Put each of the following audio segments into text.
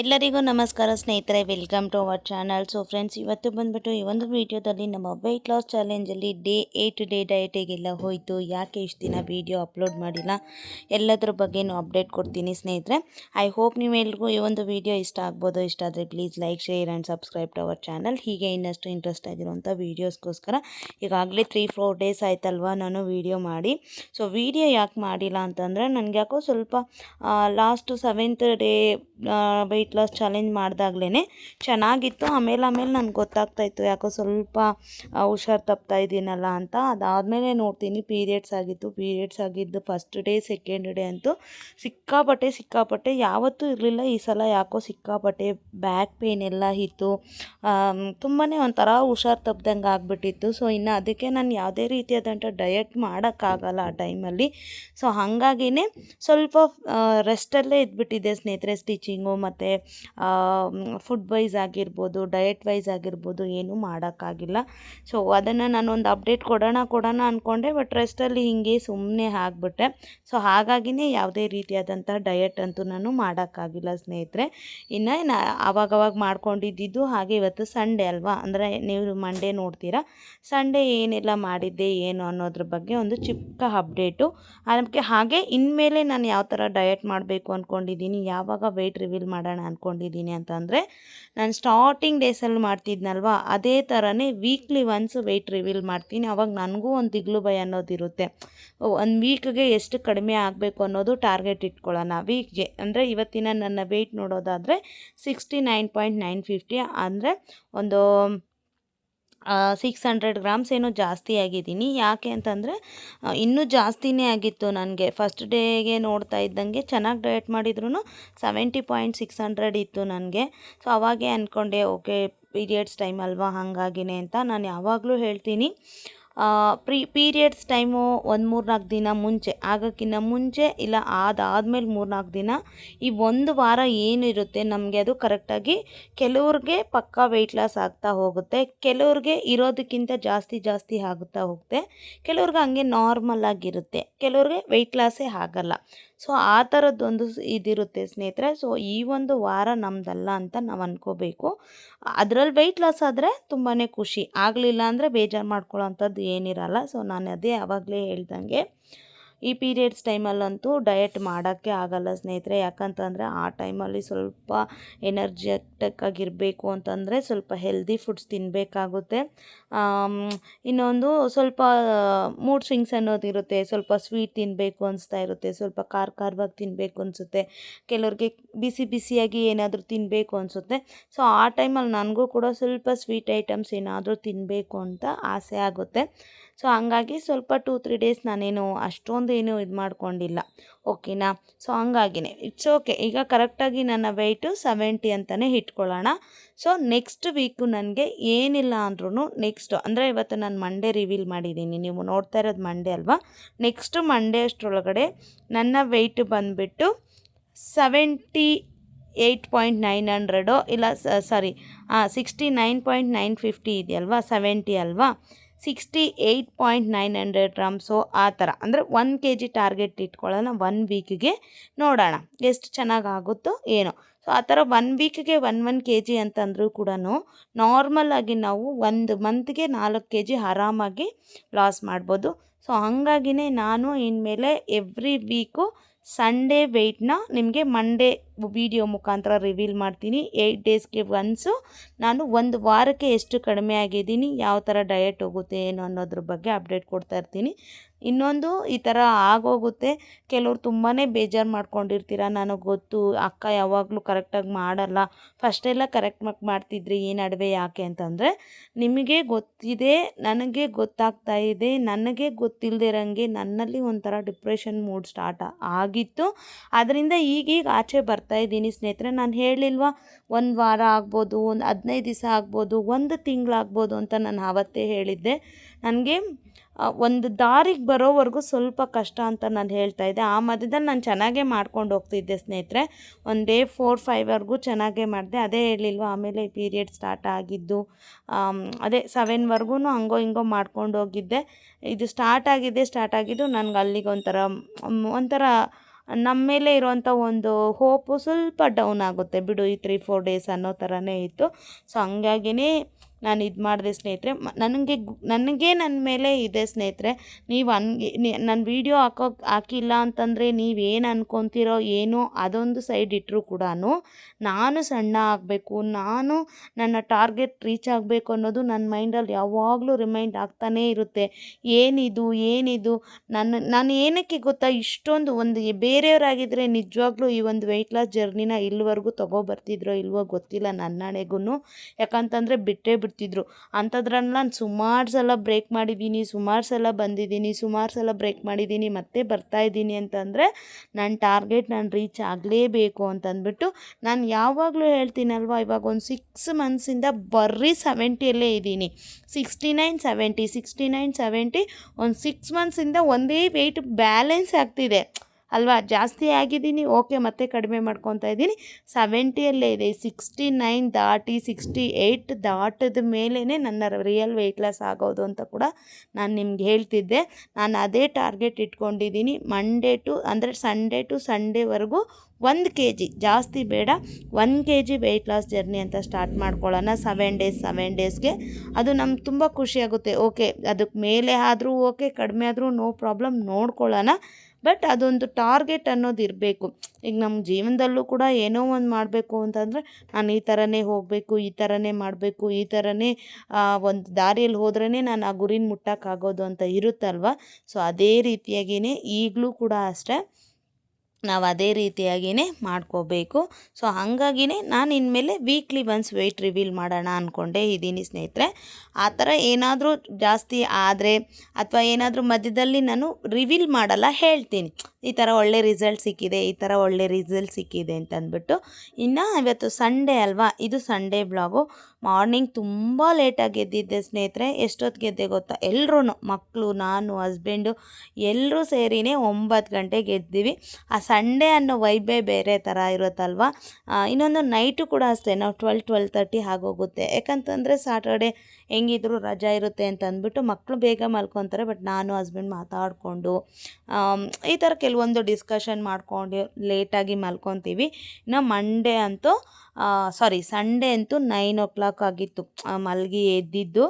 ಎಲ್ಲರಿಗೂ ನಮಸ್ಕಾರ ಸ್ನೇಹಿತರೆ welcome to our channel so friends ಇವತ್ತು ಬಂದ್ಬಿಟ್ಟು ಈ ಒಂದು ವಿಡಿಯೋದಲ್ಲಿ ನಮ್ಮ ವೆಯ್ಟ್ ಲಾಸ್ ಚಾಲೆಂಜಲ್ಲಿ ಡೇ ಏ ಟು ಡೇ ಡಯಟಿಗೆಲ್ಲ ಹೋಯಿತು, ಯಾಕೆ ಇಷ್ಟು ದಿನ ವೀಡಿಯೋ ಅಪ್ಲೋಡ್ ಮಾಡಿಲ್ಲ, ಎಲ್ಲದ್ರ ಬಗ್ಗೆನೂ ಅಪ್ಡೇಟ್ ಕೊಡ್ತೀನಿ ಸ್ನೇಹಿತರೆ. ಐ ಹೋಪ್ ನೀವೆಲ್ರಿಗೂ ಈ ಒಂದು ವೀಡಿಯೋ ಇಷ್ಟ ಆಗ್ಬೋದು. ಇಷ್ಟ ಆದರೆ please like share and subscribe to our channel ಹೀಗೆ ಇನ್ನಷ್ಟು ಇಂಟ್ರೆಸ್ಟ್ ಆಗಿರುವಂಥ ವೀಡಿಯೋಸ್ಗೋಸ್ಕರ ಈಗಾಗಲೇ ತ್ರೀ ಫೋರ್ ಡೇಸ್ ಆಯ್ತಲ್ವಾ ನಾನು ವೀಡಿಯೋ ಮಾಡಿ. ಸೊ ವೀಡಿಯೋ ಯಾಕೆ ಮಾಡಿಲ್ಲ ಅಂತಂದರೆ ನನಗೆ ಯಾಕೋ ಸ್ವಲ್ಪ last seventh day weight loss challenge ಮಾಡಿದಾಗ್ಲೇ ಚೆನ್ನಾಗಿತ್ತು. ಆಮೇಲೆ ಆಮೇಲೆ ನನಗೆ ಗೊತ್ತಾಗ್ತಾಯಿತ್ತು ಯಾಕೋ ಸ್ವಲ್ಪ ಹುಷಾರು ತಪ್ತಾ ಇದ್ದೀನಲ್ಲ ಅಂತ. ಅದಾದಮೇಲೆ ನೋಡ್ತೀನಿ, ಪೀರಿಯಡ್ಸ್ ಆಗಿತ್ತು. ಪೀರಿಯಡ್ಸ್ ಆಗಿದ್ದು ಫಸ್ಟ್ ಡೇ ಸೆಕೆಂಡ್ ಡೇ ಅಂತೂ ಸಿಕ್ಕಾಪಟ್ಟೆ ಸಿಕ್ಕಾಪಟ್ಟೆ ಯಾವತ್ತೂ ಇರಲಿಲ್ಲ. ಈ ಸಲ ಯಾಕೋ ಸಿಕ್ಕಾಪಟ್ಟೆ ಬ್ಯಾಕ್ ಪೇನ್ ಎಲ್ಲ ಇತ್ತು. ತುಂಬಾ ಒಂಥರ ಹುಷಾರು ತಪ್ದಂಗೆ ಆಗಿಬಿಟ್ಟಿತ್ತು. ಸೊ ಇನ್ನು ಅದಕ್ಕೆ ನಾನು ಯಾವುದೇ ರೀತಿಯಾದಂಥ ಡಯಟ್ ಮಾಡೋಕ್ಕಾಗಲ್ಲ ಆ ಟೈಮಲ್ಲಿ ಸೊ ಹಾಗಾಗಿನೇ ಸ್ವಲ್ಪ ರೆಸ್ಟಲ್ಲೇ ಇದ್ಬಿಟ್ಟಿದೆ ಸ್ನೇಹಿತರೆ ಸ್ಟಿಚಿಂಗು ಮತ್ತು ಫುಡ್ ವೈಸ್ ಆಗಿರ್ಬೋದು ಡಯಟ್ ವೈಸ್ ಆಗಿರ್ಬೋದು ಏನೂ ಮಾಡೋಕ್ಕಾಗಿಲ್ಲ. ಸೊ ಅದನ್ನು ನಾನು ಒಂದು ಅಪ್ಡೇಟ್ ಕೊಡೋಣ ಕೊಡೋಣ ಅಂದ್ಕೊಂಡೆ ಬಟ್ ರೆಸ್ಟಲ್ಲಿ ಹಿಂಗೆ ಸುಮ್ಮನೆ ಆಗಿಬಿಟ್ಟೆ. ಸೊ ಹಾಗಾಗಿನೇ ಯಾವುದೇ ರೀತಿಯಾದಂಥ ಡಯಟ್ ಅಂತೂ ನಾನು ಮಾಡೋಕ್ಕಾಗಿಲ್ಲ ಸ್ನೇಹಿತರೆ. ಇನ್ನು ನಾ ಆವಾಗವಾಗ ಮಾಡ್ಕೊಂಡಿದ್ದು ಹಾಗೆ ಇವತ್ತು ಸಂಡೇ ಅಲ್ವಾ? ಅಂದರೆ ನೀವು ಮಂಡೇ ನೋಡ್ತೀರಾ? ಸಂಡೇ ಏನೆಲ್ಲ ಮಾಡಿದ್ದೆ ಏನು ಅನ್ನೋದ್ರ ಬಗ್ಗೆ ಒಂದು ಚಿಕ್ಕ ಅಪ್ಡೇಟು ಅದಕ್ಕೆ ಹಾಗೆ ಇನ್ಮೇಲೆ ನಾನು ಯಾವ ಥರ ಡಯಟ್ ಮಾಡಬೇಕು ಅಂದ್ಕೊಂಡಿದ್ದೀನಿ ಯಾವಾಗ ವೆಯ್ಟ್ ರಿವೀಲ್ ಮಾಡೋಣ ಅಂದ್ಕೊಂಡಿದ್ದೀನಿ ಅಂತಂದರೆ, ನಾನು ಸ್ಟಾರ್ಟಿಂಗ್ ಡೇಸಲ್ಲಿ ಮಾಡ್ತಿದ್ನಲ್ವ, ಅದೇ ಥರನೇ ವೀಕ್ಲಿ ಒನ್ಸ್ ವೆಯ್ಟ್ ರಿವೀಲ್ ಮಾಡ್ತೀನಿ. ಅವಾಗ ನನಗೂ ಒಂದು ದಿಗ್ಲು ಭಯ ಅನ್ನೋದಿರುತ್ತೆ. ಒಂದು ವೀಕ್ಗೆ ಎಷ್ಟು ಕಡಿಮೆ ಆಗಬೇಕು ಅನ್ನೋದು ಟಾರ್ಗೆಟ್ ಇಟ್ಕೊಳ್ಳೋಣ ವೀಕ್ಗೆ ಅಂದರೆ ಇವತ್ತಿನ ನನ್ನ ವೆಯ್ಟ್ ನೋಡೋದಾದರೆ sixty nine point nine fifty ಅಂದರೆ ಒಂದು ಸಿಕ್ಸ್ ಹಂಡ್ರೆಡ್ ಗ್ರಾಮ್ಸ್ ಏನೋ ಜಾಸ್ತಿ ಆಗಿದ್ದೀನಿ. ಯಾಕೆ ಅಂತಂದರೆ ಇನ್ನೂ ಜಾಸ್ತಿನೇ ಆಗಿತ್ತು ನನಗೆ. ಫಸ್ಟ್ ಡೇಗೆ ನೋಡ್ತಾ ಇದ್ದಂಗೆ ಚೆನ್ನಾಗಿ ಡಯಟ್ ಮಾಡಿದ್ರು ಸೆವೆಂಟಿ ಪಾಯಿಂಟ್ ಸಿಕ್ಸ್ ಹಂಡ್ರೆಡ್ ಇತ್ತು ನನಗೆ. ಸೊ ಅವಾಗೇ ಅಂದ್ಕೊಂಡೆ ಓಕೆ ಪೀರಿಯಡ್ಸ್ ಟೈಮ್ ಅಲ್ವಾ, ಹಾಗಾಗಿನೇ ಅಂತ ನಾನು ಯಾವಾಗಲೂ ಹೇಳ್ತೀನಿ. ಪ್ರೀ ಪೀರಿಯಡ್ಸ್ ಟೈಮು ಒಂದು ಮೂರು ನಾಲ್ಕು ದಿನ ಮುಂಚೆ ಆಗೋಕ್ಕಿಂತ ಮುಂಚೆ ಇಲ್ಲ ಅದಾದಮೇಲೆ ಮೂರು ನಾಲ್ಕು ದಿನ, ಈ ಒಂದು ವಾರ ಏನು ಇರುತ್ತೆ ನಮಗೆ ಅದು ಕರೆಕ್ಟಾಗಿ ಕೆಲವ್ರಿಗೆ ಪಕ್ಕಾ ವೆಯ್ಟ್ ಲಾಸ್ ಆಗ್ತಾ ಹೋಗುತ್ತೆ, ಕೆಲವ್ರಿಗೆ ಇರೋದಕ್ಕಿಂತ ಜಾಸ್ತಿ ಜಾಸ್ತಿ ಆಗುತ್ತಾ ಹೋಗುತ್ತೆ, ಕೆಲವ್ರಿಗೆ ಹಂಗೆ ನಾರ್ಮಲ್ ಆಗಿರುತ್ತೆ, ಕೆಲವ್ರಿಗೆ ವೆಯ್ಟ್ ಲಾಸೇ ಆಗಲ್ಲ. ಸೊ ಆ ಥರದ್ದೊಂದು ಇದಿರುತ್ತೆ ಸ್ನೇಹಿತರೆ. ಸೊ ಈ ಒಂದು ವಾರ ನಮ್ಮದಲ್ಲ ಅಂತ ನಾವು ಅಂದ್ಕೋಬೇಕು ಅದರಲ್ಲಿ ವೆಯ್ಟ್ ಲಾಸ್ ಆದರೆ ತುಂಬಾ ಖುಷಿ. ಆಗಲಿಲ್ಲ ಅಂದರೆ ಬೇಜಾರು ಮಾಡ್ಕೊಳ್ಳೋ ಅಂಥದ್ದು ಏನಿರಲ್ಲ. ಸೊ ನಾನು ಅದೇ ಆವಾಗಲೇ ಹೇಳ್ದಂಗೆ. ಈ ಪೀರಿಯಡ್ಸ್ ಟೈಮಲ್ಲಂತೂ ಡಯಟ್ ಮಾಡೋಕ್ಕೆ ಆಗಲ್ಲ ಸ್ನೇಹಿತರೆ. ಯಾಕಂತಂದರೆ ಆ ಟೈಮಲ್ಲಿ ಸ್ವಲ್ಪ ಎನರ್ಜೆಟಿಕ್ ಆಗಿರಬೇಕು ಅಂತಂದರೆ ಸ್ವಲ್ಪ ಹೆಲ್ದಿ ಫುಡ್ಸ್ ತಿನ್ನಬೇಕಾಗುತ್ತೆ ಇನ್ನೊಂದು ಸ್ವಲ್ಪ ಮೂಡ್ ಸ್ವಿಂಗ್ಸ್ ಅನ್ನೋದಿರುತ್ತೆ ಸ್ವಲ್ಪ ಸ್ವೀಟ್ ತಿನ್ನಬೇಕು ಅನಿಸ್ತಾ ಇರುತ್ತೆ. ಸ್ವಲ್ಪ ಖಾರ ಖಾರವಾಗಿ ತಿನ್ನಬೇಕು ಅನಿಸುತ್ತೆ. ಕೆಲವ್ರಿಗೆ ಬಿಸಿ ಬಿಸಿಯಾಗಿ ಏನಾದರೂ ತಿನ್ನಬೇಕು ಅನಿಸುತ್ತೆ. ಸೊ ಆ ಟೈಮಲ್ಲಿ ನನಗೂ ಕೂಡ ಸ್ವಲ್ಪ ಸ್ವೀಟ್ ಐಟಮ್ಸ್ ಏನಾದರೂ ತಿನ್ನಬೇಕು ಅಂತ ಆಸೆ ಆಗುತ್ತೆ. ಸೊ ಹಂಗಾಗಿ ಸ್ವಲ್ಪ ಟೂ ತ್ರೀ ಡೇಸ್ ನಾನೇನು ಅಷ್ಟೊಂದು ಏನು ಇದು ಮಾಡ್ಕೊಂಡಿಲ್ಲ. ಓಕೆನಾ ಸೊ ಹಂಗಾಗಿನೇ. ಇಟ್ಸ್ ಓಕೆ ಈಗ ಕರೆಕ್ಟಾಗಿ ನನ್ನ ವೆಯ್ಟು ಸೆವೆಂಟಿ ಅಂತಲೇ ಇಟ್ಕೊಳ್ಳೋಣ. ಸೊ ನೆಕ್ಸ್ಟ್ ವೀಕು ನನಗೆ ಏನಿಲ್ಲ ಅಂದ್ರೂ ನೆಕ್ಸ್ಟು ಅಂದರೆ ಇವತ್ತು ನಾನು ಮಂಡೇ ರಿವೀಲ್ ಮಾಡಿದ್ದೀನಿ. ನೀವು ನೋಡ್ತಾ ಇರೋದು ಮಂಡೇ ಅಲ್ವಾ? ನೆಕ್ಸ್ಟ್ ಮಂಡೇ ಅಷ್ಟರೊಳಗಡೆ ನನ್ನ ವೆಯ್ಟ್ ಬಂದುಬಿಟ್ಟು seventy eight point nine hundred ಇಲ್ಲ sorry sixty nine point nine fifty ಇದೆಯಲ್ವಾ? ಸೆವೆಂಟಿ ಅಲ್ವಾ? Sixty eight point nine hundred grams ಆ ಥರ ಅಂದರೆ ಒನ್ ಕೆ ಜಿ ಟಾರ್ಗೆಟ್ ಇಟ್ಕೊಳ್ಳೋಣ ಒನ್ ವೀಕಿಗೆ ನೋಡೋಣ ಎಷ್ಟು ಚೆನ್ನಾಗಿ ಆಗುತ್ತೋ ಏನೋ. ಸೊ ಆ ಥರ ಒನ್ ವೀಕ್ಗೆ ಒನ್ ಒನ್ ಕೆ ಜಿ ಅಂತಂದರೂ ಕೂಡ ನಾರ್ಮಲಾಗಿ ನಾವು ಒಂದು ಮಂತ್ಗೆ ನಾಲ್ಕು ಕೆ ಜಿ ಆರಾಮಾಗಿ ಲಾಸ್ ಮಾಡ್ಬೋದು. ಸೊ ಹಾಗಾಗಿನೇ ನಾನು ಇನ್ಮೇಲೆ ಎವ್ರಿ ವೀಕು ಸಂಡೇ ವೆಯ್ಟ್ನ ನಿಮಗೆ ಮಂಡೇ ವಿಡಿಯೋ ಮುಖಾಂತರ ರಿವೀಲ್ ಮಾಡ್ತೀನಿ. ಏಯ್ಟ್ ಡೇಸ್ಗೆ ಒನ್ಸು ನಾನು ಒಂದು ವಾರಕ್ಕೆ ಎಷ್ಟು ಕಡಿಮೆ ಆಗಿದ್ದೀನಿ, ಯಾವ ಥರ ಡಯಟ್ ಹೋಗುತ್ತೆ, ಏನು ಅನ್ನೋದ್ರ ಬಗ್ಗೆ ಅಪ್ಡೇಟ್ ಕೊಡ್ತಾ ಇರ್ತೀನಿ. ಇನ್ನೊಂದು ಈ ಥರ ಆಗೋಗುತ್ತೆ. ಕೆಲವ್ರು ತುಂಬಾ ಬೇಜಾರು ಮಾಡ್ಕೊಂಡಿರ್ತೀರ? ನನಗೆ ಗೊತ್ತು, ಅಕ್ಕ ಯಾವಾಗಲೂ ಕರೆಕ್ಟಾಗಿ ಮಾಡಲ್ಲ. ಫಸ್ಟೆಲ್ಲ ಕರೆಕ್ಟಾಗಿ ಮಾಡ್ತಿದ್ರಿ, ಈ ನಡುವೆ ಯಾಕೆ ಅಂತಂದರೆ, ನಿಮಗೆ ಗೊತ್ತಿದೆ, ನನಗೆ ಗೊತ್ತಾಗ್ತಾ ಇದೆ, ನನಗೆ ಗೊತ್ತಿಲ್ಲದಿರಂಗೆ ನನ್ನಲ್ಲಿ ಒಂಥರ ಡಿಪ್ರೆಷನ್ ಮೂಡ್ ಸ್ಟಾರ್ಟ್ ಆಗಿತ್ತು. ಅದರಿಂದ ಈಗೀಗ ಆಚೆ ಬರ್ತಾ ಇದ್ದೀನಿ ಸ್ನೇಹಿತರೆ. ನಾನು ಹೇಳಿಲ್ವಾ, ಒಂದು ವಾರ ಆಗ್ಬೋದು, ಒಂದು ಹದಿನೈದು ದಿವಸ ಆಗ್ಬೋದು, ಒಂದು ತಿಂಗಳಾಗ್ಬೋದು ಅಂತ ನಾನು ಆವತ್ತೇ ಹೇಳಿದ್ದೆ. ನನಗೆ ಒಂದು ದಾರಿಗೆ ಬರೋವರೆಗೂ ಸ್ವಲ್ಪ ಕಷ್ಟ ಅಂತ ನಾನು ಹೇಳ್ತಾ ಇದ್ದೆ. ಆ ಮಧ್ಯದಲ್ಲಿ ನಾನು ಚೆನ್ನಾಗೇ ಮಾಡ್ಕೊಂಡು ಹೋಗ್ತಿದ್ದೆ ಸ್ನೇಹಿತರೆ. ಒಂದು ಡೇ ಫೋರ್ ಫೈವ್ವರೆಗೂ ಚೆನ್ನಾಗೇ ಮಾಡಿದೆ. ಅದೇ ಹೇಳಿಲ್ವ, ಆಮೇಲೆ ಪೀರಿಯಡ್ ಸ್ಟಾರ್ಟ್ ಆಗಿದ್ದು ಅದೇ ಸೆವೆನ್ವರೆಗೂ ಹಂಗೋ ಹಿಂಗೋ ಮಾಡ್ಕೊಂಡು ಹೋಗಿದ್ದೆ. ಇದು ಸ್ಟಾರ್ಟ್ ಆಗಿದೆ ಸ್ಟಾರ್ಟ್ ಆಗಿದ್ದು ನನಗೆ ಅಲ್ಲಿಗೆ ಒಂಥರ ಒಂಥರ ನಮ್ಮ ಮೇಲೆ ಇರುವಂಥ ಒಂದು ಹೋಪು ಸ್ವಲ್ಪ ಡೌನ್ ಆಗುತ್ತೆ. ಬಿಡು ಈ ತ್ರೀ ಫೋರ್ ಡೇಸ್ ಅನ್ನೋ ಥರನೇ ಇತ್ತು. ಸೊ ಹಂಗಾಗಿನೇ ನಾನು ಇದು ಮಾಡಿದೆ ಸ್ನೇಹಿತರೆ ನನಗೆ ನನಗೆ ನನ್ನ ಮೇಲೆ ಇದೆ ಸ್ನೇಹಿತರೆ, ನೀವು ಹಂಗೆ ನನ್ನ ವೀಡಿಯೋ ಹಾಕೋ, ಹಾಕಿಲ್ಲ ಅಂತಂದರೆ ನೀವೇನು ಅನ್ಕೊತೀರೋ ಏನೋ ಅದೊಂದು ಸೈಡ್ ಇಟ್ಟರು ಕೂಡ ನಾನು ಸಣ್ಣ ಆಗಬೇಕು, ನಾನು ನನ್ನ ಟಾರ್ಗೆಟ್ ರೀಚ್ ಆಗಬೇಕು ಅನ್ನೋದು ನನ್ನ ಮೈಂಡಲ್ಲಿ ಯಾವಾಗಲೂ ರಿಮೈಂಡ್ ಆಗ್ತಾನೇ ಇರುತ್ತೆ. ಏನಿದು ಏನಿದು, ನನ್ನ, ನಾನು ಏನಕ್ಕೆ ಗೊತ್ತಾ, ಇಷ್ಟೊಂದು ಒಂದು ಬೇರೆಯವರಾಗಿದ್ದರೆ ನಿಜವಾಗ್ಲೂ ಈ ಒಂದು ವೆಯ್ಟ್ ಲಾಸ್ ಜರ್ನಿನ ಇಲ್ಲಿವರೆಗೂ ತೊಗೊಬರ್ತಿದ್ರೋ ಇಲ್ವೋ ಗೊತ್ತಿಲ್ಲ ನನ್ನಣೆಗೂ ಯಾಕಂತಂದರೆ ಬಿಟ್ಟೇ ಬಿಡ್ತಿದ್ರು ಅಂಥದ್ರಲ್ಲಿ ನಾನು ಸುಮಾರು ಸಲ ಬ್ರೇಕ್ ಮಾಡಿದ್ದೀನಿ ಸುಮಾರು ಸಲ ಬಂದಿದ್ದೀನಿ ಸುಮಾರು ಸಲ ಬ್ರೇಕ್ ಮಾಡಿದ್ದೀನಿ ಮತ್ತೆ ಬರ್ತಾಯಿದ್ದೀನಿ ಅಂತಂದರೆ ನನ್ನ ಟಾರ್ಗೆಟ್ ನಾನು ರೀಚ್ ಆಗಲೇಬೇಕು ಅಂತಂದ್ಬಿಟ್ಟು ನಾನು ಯಾವಾಗಲೂ ಹೇಳ್ತೀನಲ್ವ, ಇವಾಗ ಒಂದು ಸಿಕ್ಸ್ ಮಂತ್ಸಿಂದ ಬರೀ ಸೆವೆಂಟಿಯಲ್ಲೇ ಇದ್ದೀನಿ sixty nine seventy sixty nine seventy ಒಂದು ಸಿಕ್ಸ್ ಮಂತ್ಸಿಂದ ಒಂದೇ ವೆಯ್ಟ್ ಬ್ಯಾಲೆನ್ಸ್ ಆಗ್ತಿದೆ. ಅಲ್ವಾ? ಜಾಸ್ತಿ ಆಗಿದ್ದೀನಿ, ಓಕೆ, ಮತ್ತೆ ಕಡಿಮೆ ಮಾಡ್ಕೊತಾ ಇದ್ದೀನಿ. ಸೆವೆಂಟಿಯಲ್ಲೇ ಇದೆ. ಸಿಕ್ಸ್ಟಿ ನೈನ್ ದಾಟಿ ಸಿಕ್ಸ್ಟಿ ಏಯ್ಟ್ ದಾಟದ ಮೇಲೇ ನನ್ನ ರಿಯಲ್ ವೆಯ್ಟ್ ಲಾಸ್ ಆಗೋದು ಅಂತ ಕೂಡ ನಾನು ನಿಮ್ಗೆ ಹೇಳ್ತಿದ್ದೆ. ನಾನು ಅದೇ ಟಾರ್ಗೆಟ್ ಇಟ್ಕೊಂಡಿದ್ದೀನಿ. ಮಂಡೇ ಟು ಅಂದರೆ ಸಂಡೇ ಟು ಸಂಡೇವರೆಗೂ ಒಂದು ಕೆ ಜಿ ಜಾಸ್ತಿ ಬೇಡ. One K G weight loss journey ಅಂತ ಸ್ಟಾರ್ಟ್ ಮಾಡ್ಕೊಳ್ಳೋಣ. ಸೆವೆನ್ ಡೇಸ್ ಸೆವೆನ್ ಡೇಸ್ಗೆ ಅದು ನಮ್ಗೆ ತುಂಬ ಖುಷಿಯಾಗುತ್ತೆ ಓಕೆ ಅದಕ್ಕೆ ಮೇಲೆ ಆದರೂ ಓಕೆ, ಕಡಿಮೆ ಆದರೂ ನೋ ಪ್ರಾಬ್ಲಮ್ ನೋಡ್ಕೊಳ್ಳೋಣ. ಬಟ್ ಅದೊಂದು ಟಾರ್ಗೆಟ್ ಅನ್ನೋದು ಇರಬೇಕು. ಈಗ ನಮ್ಮ ಜೀವನದಲ್ಲೂ ಕೂಡ ಏನೋ ಒಂದು ಮಾಡಬೇಕು ಅಂತಂದರೆ ನಾನು ಈ ಥರನೇ ಹೋಗಬೇಕು, ಈ ಥರನೇ ಮಾಡಬೇಕು, ಈ ಥರನೇ ಒಂದು ದಾರಿಯಲ್ಲಿ ಹೋದ್ರೇ ನಾನು ಆ ಗುರಿನ ಮುಟ್ಟೋಕ್ಕಾಗೋದು ಅಂತ ಇರುತ್ತಲ್ವ? ಸೊ ಅದೇ ರೀತಿಯಾಗಿಯೇ ಈಗಲೂ ಕೂಡ ಅಷ್ಟೇ. ನಾವು ಅದೇ ರೀತಿಯಾಗಿಯೇ ಮಾಡ್ಕೋಬೇಕು. ಸೊ ಹಾಗಾಗಿನೇ ನಾನು ಇನ್ಮೇಲೆ ವೀಕ್ಲಿ ಒನ್ಸ್ ವೆಯ್ಟ್ ರಿವೀಲ್ ಮಾಡೋಣ ಅಂದ್ಕೊಂಡೇ ಇದ್ದೀನಿ ಸ್ನೇಹಿತರೆ. ಆ ಥರ ಏನಾದರೂ ಜಾಸ್ತಿ ಆದರೆ ಅಥವಾ ಏನಾದರೂ ಮಧ್ಯದಲ್ಲಿ ನಾನು ರಿವೀಲ್ ಮಾಡಲ್ಲ ಹೇಳ್ತೀನಿ. ಈ ಥರ ಒಳ್ಳೆ ರಿಸಲ್ಟ್ ಸಿಕ್ಕಿದೆ, ಈ ಥರ ಒಳ್ಳೆ ರಿಸಲ್ಟ್ ಸಿಕ್ಕಿದೆ ಅಂತ ಅಂದ್ಬಿಟ್ಟು ಇನ್ನು ಇವತ್ತು ಸಂಡೇ ಅಲ್ವಾ? ಇದು ಸಂಡೇ ಬ್ಲಾಗು ಮಾರ್ನಿಂಗ್ ತುಂಬ ಲೇಟಾಗಿ ಗೆದ್ದಿದ್ದೆ ಸ್ನೇಹಿತರೆ. ಎಷ್ಟೊತ್ತು ಗೆದ್ದೆ ಗೊತ್ತಾ? ಎಲ್ಲರೂ ಮಕ್ಕಳು ನಾನು ಹಸ್ಬೆಂಡು ಎಲ್ಲರೂ ಸೇರಿನೇ ಒಂಬತ್ತು ಗಂಟೆಗೆ ಗೆದ್ದೀವಿ ಆ ಸಂಡೇ ಅನ್ನೋ ವೈಬೇ ಬೇರೆ ಥರ ಇರುತ್ತಲ್ವ? ಇನ್ನೊಂದು ನೈಟು ಕೂಡ ಅಷ್ಟೇ. ನಾವು ಟ್ವೆಲ್ ಟ್ವೆಲ್ ತರ್ಟಿ ಆಗೋಗುತ್ತೆ. ಯಾಕಂತಂದರೆ ಸಾಟರ್ಡೆ ಹೆಂಗಿದ್ರು ರಜಾ ಇರುತ್ತೆ ಅಂತ ಅಂದ್ಬಿಟ್ಟು ಮಕ್ಕಳು ಬೇಗ ಮಲ್ಕೊತಾರೆ ಬಟ್ ನಾನು ಹಸ್ಬೆಂಡ್ ಮಾತಾಡಿಕೊಂಡು ಈ ಥರ ಕೆಲವೊಂದು ಡಿಸ್ಕಷನ್ ಮಾಡ್ಕೊಂಡು ಲೇಟಾಗಿ ಮಲ್ಕೊತೀವಿ. ಇನ್ನು ಮಂಡೇ ಅಂತೂ ಸಾರಿ ಸಂಡೇ ಅಂತೂ ನೈನ್ ಓ ಕ್ಲಾಕ್ ಆಗಿತ್ತು ಮಲಗಿ ಎದ್ದಿದ್ದು.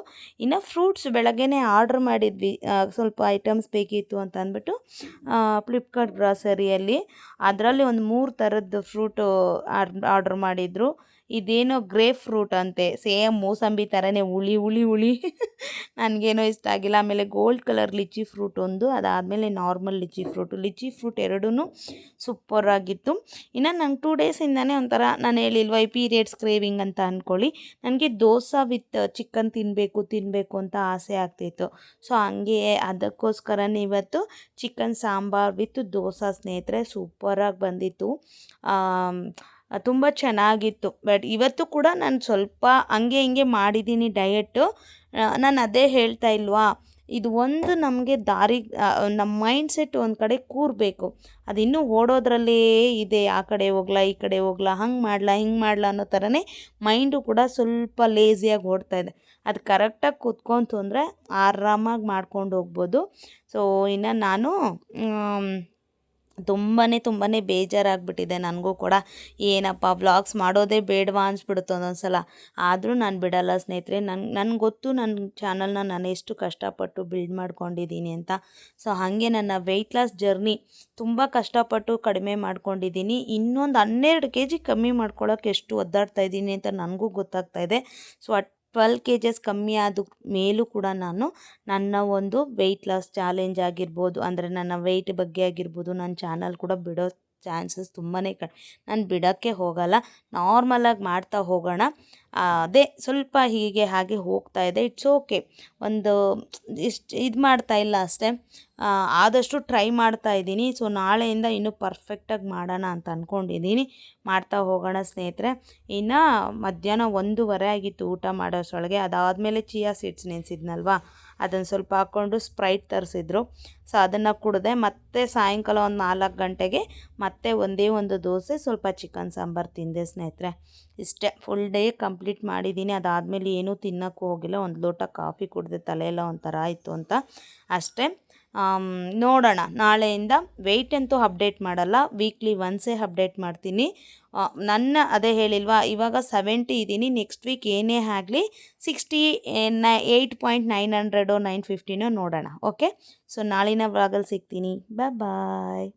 ಇನ್ನು ಫ್ರೂಟ್ಸ್ ಬೆಳಗ್ಗೆನೇ ಆರ್ಡ್ರ್ ಮಾಡಿದ್ವಿ. ಸ್ವಲ್ಪ ಐಟಮ್ಸ್ ಬೇಕಿತ್ತು ಅಂತ ಅಂದ್ಬಿಟ್ಟು ಫ್ಲಿಪ್ಕಾರ್ಟ್ ಗ್ರಾಸರಿಯಲ್ಲಿ ಅದರಲ್ಲಿ ಒಂದು ಮೂರು ಥರದ್ದು ಫ್ರೂಟು ಆರ್ಡ್ರ್ ಮಾಡಿದರು. ಇದೇನೋ ಗ್ರೇಪ್ ಫ್ರೂಟ್ ಅಂತೆ. ಸೇಮ್ ಮೂಸಂಬಿ ಥರನೇ ಹುಳಿ ಹುಳಿ ಹುಳಿ. ನನಗೇನೋ ಇಷ್ಟ ಆಗಿಲ್ಲ. ಆಮೇಲೆ ಗೋಲ್ಡ್ ಕಲರ್ ಲಿಚಿ ಫ್ರೂಟ್ ಒಂದು. ಅದಾದಮೇಲೆ normal litchi fruit. Litchi fruit ಎರಡೂ ಸೂಪರ್ ಆಗಿತ್ತು. ಇನ್ನು ನಂಗೆ ಟೂ ಡೇಸಿಂದನೇ ಒಂಥರ ನಾನು ಹೇಳಿಲ್ವ, ಈ ಪೀರಿಯಡ್ಸ್ ಕ್ರೇವಿಂಗ್ ಅಂತ ಅಂದ್ಕೊಳ್ಳಿ ನನಗೆ ದೋಸೆ ವಿತ್ ಚಿಕನ್ ತಿನ್ನಬೇಕು ತಿನ್ನಬೇಕು ಅಂತ ಆಸೆ ಆಗ್ತಿತ್ತು. ಸೊ ಹಂಗೆ ಅದಕ್ಕೋಸ್ಕರನೇ ಇವತ್ತು ಚಿಕನ್ ಸಾಂಬಾರ್ ವಿತ್ ದೋಸೆ ಸ್ನೇಹಿತರೆ ಸೂಪರಾಗಿ ಬಂದಿತ್ತು. ತುಂಬ ಚೆನ್ನಾಗಿತ್ತು. ಬಟ್ ಇವತ್ತು ಕೂಡ ನಾನು ಸ್ವಲ್ಪ ಹಂಗೆ ಹಿಂಗೆ ಮಾಡಿದ್ದೀನಿ ಡಯೆಟ್ಟು ನಾನು ಅದೇ ಹೇಳ್ತಾ ಇಲ್ವಾ? ಇದು ಒಂದು ನಮಗೆ ದಾರಿ ನಮ್ಮ ಮೈಂಡ್ ಸೆಟ್ ಒಂದು ಕಡೆ ಕೂರಬೇಕು. ಅದು ಇನ್ನೂ ಓಡೋದ್ರಲ್ಲೇ ಇದೆ, ಆ ಕಡೆ ಹೋಗ್ಲಾ, ಈ ಕಡೆ ಹೋಗ್ಲಾ, ಹಂಗೆ ಮಾಡ್ಲಾ, ಹಿಂಗೆ ಮಾಡ್ಲಾ ಅನ್ನೋ ಥರನೇ ಮೈಂಡು ಕೂಡ ಸ್ವಲ್ಪ ಲೇಸಿಯಾಗಿ ಓಡ್ತಾ ಇದೆ. ಅದು ಕರೆಕ್ಟಾಗಿ ಕೂತ್ಕೊಂತು ಅಂದರೆ ಆರಾಮಾಗಿ ಮಾಡ್ಕೊಂಡು ಹೋಗ್ಬೋದು. ಸೊ ಇನ್ನು ನಾನು ತುಂಬಾ ತುಂಬಾ ಬೇಜಾರಾಗ್ಬಿಟ್ಟಿದೆ ನನಗೂ ಕೂಡ. ಏನಪ್ಪ ವ್ಲಾಗ್ಸ್ ಮಾಡೋದೇ ಬೇಡವಾ ಅನಿಸ್ಬಿಡುತ್ತೆ ಒಂದೊಂದು ಸಲ ಆದರೂ ನಾನು ಬಿಡಲ್ಲ ಸ್ನೇಹಿತರೆ ನನ್ಗೆ ನನಗೆ ಗೊತ್ತು ನನ್ನ ಚಾನಲ್ನ ನಾನು ಎಷ್ಟು ಕಷ್ಟಪಟ್ಟು ಬಿಲ್ಡ್ ಮಾಡ್ಕೊಂಡಿದ್ದೀನಿ ಅಂತ. ಸೊ ಹಾಗೆ ನನ್ನ ವೆಯ್ಟ್ ಲಾಸ್ ಜರ್ನಿ ತುಂಬ ಕಷ್ಟಪಟ್ಟು ಕಡಿಮೆ ಮಾಡ್ಕೊಂಡಿದ್ದೀನಿ. ಇನ್ನೊಂದು ಹನ್ನೆರಡು ಕೆ ಜಿ ಕಮ್ಮಿ ಮಾಡ್ಕೊಳ್ಳೋಕೆ ಎಷ್ಟು ಒದ್ದಾಡ್ತಾ ಇದ್ದೀನಿ ಅಂತ ನನಗೂ ಗೊತ್ತಾಗ್ತಾ ಇದೆ. So at twelve K just ಕಮ್ಮಿ ಆದ ಮೇಲೂ ಕೂಡ ನಾನು ನನ್ನ ಒಂದು ವೆಯ್ಟ್ ಲಾಸ್ ಚಾಲೆಂಜ್ ಆಗಿರ್ಬೋದು, ಅಂದರೆ ನನ್ನ ವೆಯ್ಟ್ ಬಗ್ಗೆ ಆಗಿರ್ಬೋದು ನನ್ನ ಚಾನಲ್ ಕೂಡ ಬಿಡೋ ಚಾನ್ಸಸ್ ತುಂಬಾ ಕಡಿಮೆ ನಾನು ಬಿಡೋಕ್ಕೆ ಹೋಗಲ್ಲ. ನಾರ್ಮಲಾಗಿ ಮಾಡ್ತಾ ಹೋಗೋಣ. ಅದೇ ಸ್ವಲ್ಪ ಹೀಗೆ ಹಾಗೆ ಹೋಗ್ತಾ ಇದೆ. ಇಟ್ಸ್ ಓಕೆ ಒಂದು ಇಷ್ಟು ಇದು ಮಾಡ್ತಾ ಇಲ್ಲ ಅಷ್ಟೇ. ಆದಷ್ಟು ಟ್ರೈ ಮಾಡ್ತಾ ಇದ್ದೀನಿ. ಸೊ ನಾಳೆಯಿಂದ ಇನ್ನೂ ಪರ್ಫೆಕ್ಟಾಗಿ ಮಾಡೋಣ ಅಂತ ಅಂದ್ಕೊಂಡಿದ್ದೀನಿ ಮಾಡ್ತಾ ಹೋಗೋಣ ಸ್ನೇಹಿತರೆ. ಇನ್ನು ಮಧ್ಯಾಹ್ನ ಒಂದೂವರೆ ಆಗಿತ್ತು ಊಟ ಮಾಡೋಷ್ಟೊಳಗೆ ಅದಾದಮೇಲೆ ಚಿಯಾ ಸೀಡ್ಸ್ ನೆನೆಸಿದ್ನಲ್ವಾ? ಅದನ್ನು ಸ್ವಲ್ಪ ಹಾಕ್ಕೊಂಡು ಸ್ಪ್ರೈಟ್ ತರಿಸಿದ್ರು. ಸೊ ಅದನ್ನು ಕುಡಿದೆ ಮತ್ತೆ ಸಾಯಂಕಾಲ ಒಂದು ನಾಲ್ಕು ಗಂಟೆಗೆ ಮತ್ತೆ ಒಂದೇ ಒಂದು ದೋಸೆ, ಸ್ವಲ್ಪ ಚಿಕನ್ ಸಾಂಬಾರು ತಿಂದೆ ಸ್ನೇಹಿತರೆ. ಇಷ್ಟೇ. ಫುಲ್ ಡೇ ಕಂಪ್ಲೀಟ್ ಮಾಡಿದ್ದೀನಿ ಅದಾದಮೇಲೆ ಏನೂ ತಿನ್ನೋಕ್ಕೂ ಹೋಗಿಲ್ಲ. ಒಂದು ಲೋಟ ಕಾಫಿ ಕುಡಿದೆ ತಲೆಯೆಲ್ಲ ಒಂಥರ ಆಯಿತು ಅಂತ ಅಷ್ಟೇ. ನೋಡೋಣ. ನಾಳೆಯಿಂದ ವೆಯ್ಟ್ ಅಂತೂ ಅಪ್ಡೇಟ್ ಮಾಡಲ್ಲ. ವೀಕ್ಲಿ ಒನ್ಸೇ ಅಪ್ಡೇಟ್ ಮಾಡ್ತೀನಿ. ನನ್ನ ಅದೇ ಹೇಳಿಲ್ವಾ, ಇವಾಗ ಸೆವೆಂಟಿ ಇದ್ದೀನಿ ನೆಕ್ಸ್ಟ್ ವೀಕ್ ಏನೇ ಆಗಲಿ sixty nine eight point nine ಹಂಡ್ರೆಡೋ nine ಫಿಫ್ಟಿನೋ ನೋಡೋಣ. ಓಕೆ ಸೊ ನಾಳಿನ ವ್ಲಾಗಲ್ಲಿ ಸಿಗ್ತೀನಿ. ಬಾಯ್